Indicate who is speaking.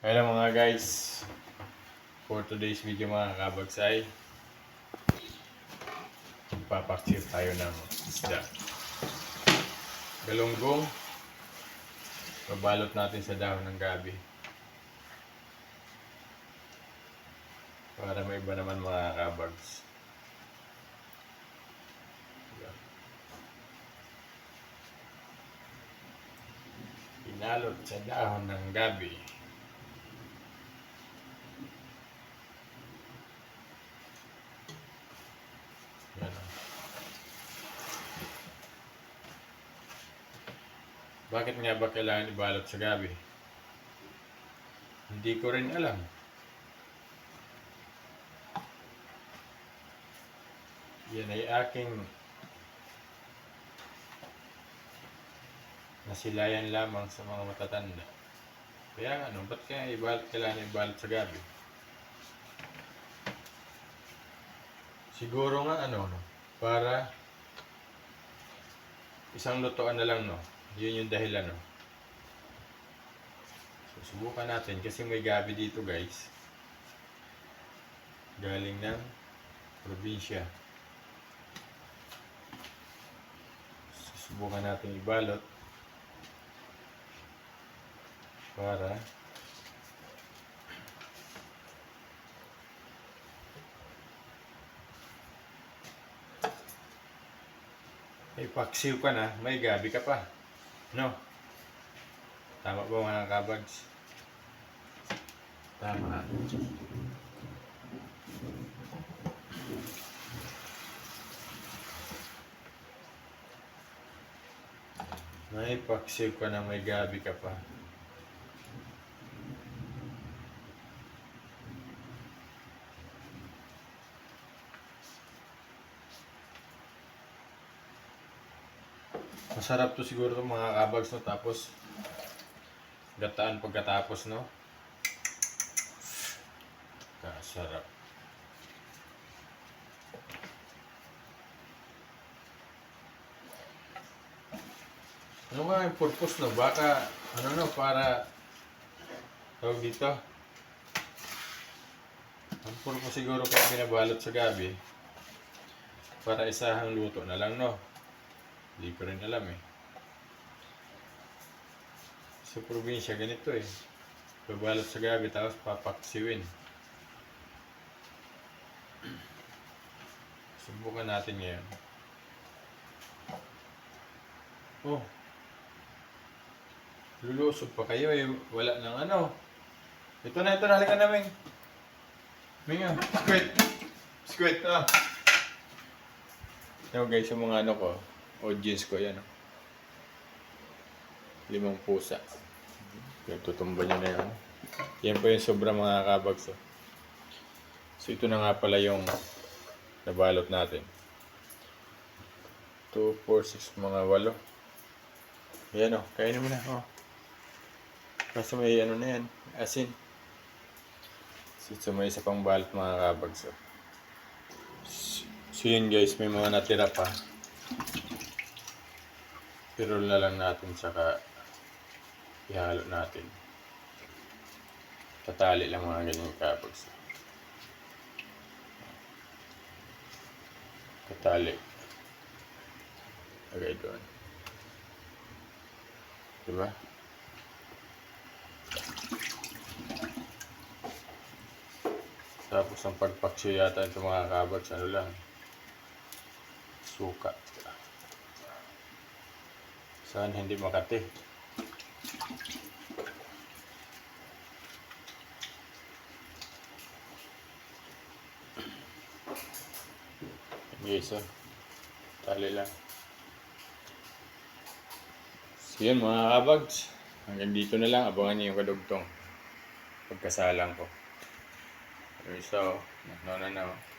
Speaker 1: Hello mga guys. For today's video mga kabagsay, papaksir tayo ng isda. Galunggong, babalot natin sa dahon ng gabi. Para may iba naman mga kabags. Pinalot sa dahon ng gabi. Yan. Bakit nga ba kailangan ibalot sa gabi? Hindi ko rin alam. Yan ay aking nasilayan lamang sa mga matatanda. Kaya nga, ano, ba't kaya ibalot, kailangan ibalot sa gabi? Siguro nga ano, no, para isang lutuan na lang, no. Yun yung dahilan, no. So, subukan natin kasi may gabi dito, guys. Galing ng probinsya. Subukan natin ibalot para May paksiw ka na, may gabi ka pa. No? Tama ba mga kabags? Tama. May paksiw ka na, may gabi ka pa. Masarap to siguro to mga kabags no tapos gataan pagkatapos no. Kasarap. Ano nga yung purpose no? Baka ano no para tawag dito. Ang purpose siguro kaya binabalot sa gabi para isahang luto na lang no. Hindi ko rin alam eh. Sa probinsya, ganito eh. Babalot sa gabi tapos papaksiwin. Subukan natin ngayon. Oh. Lulusog pa kayo eh. Wala nang ano. Ito na, ito na. Halika na, Ming. Ming ah. Squid. Squid ah. Yo guys, yung mga ano ko, audience ko yan. oh. Limang pusa. Yung tutumba nyo na yan. Yan po yung sobra mga kabags. oh. So ito na nga pala yung nabalot natin. 2, 4, 6, mga walo. Yan o, kainin mo na. Oh. Kasi may ano na yan, asin. So, so may isa pang balot mga kabags. oh. So yun guys, may mga natira pa. Pero na lang natin saka ihalo natin. Tatali lang mga ganyan kapags. Tatali. Lagay doon. Diba? Tapos ang pagpaksyo yata ito mga kabags, ano lang, suka. Saan hindi makati? Guys, oh. Tali lang. So yun mga kabags. Hanggang dito na lang. Abangan niyo yung kadugtong. Pagkasalang ko. Yung isa, oh. Nauna na, oh.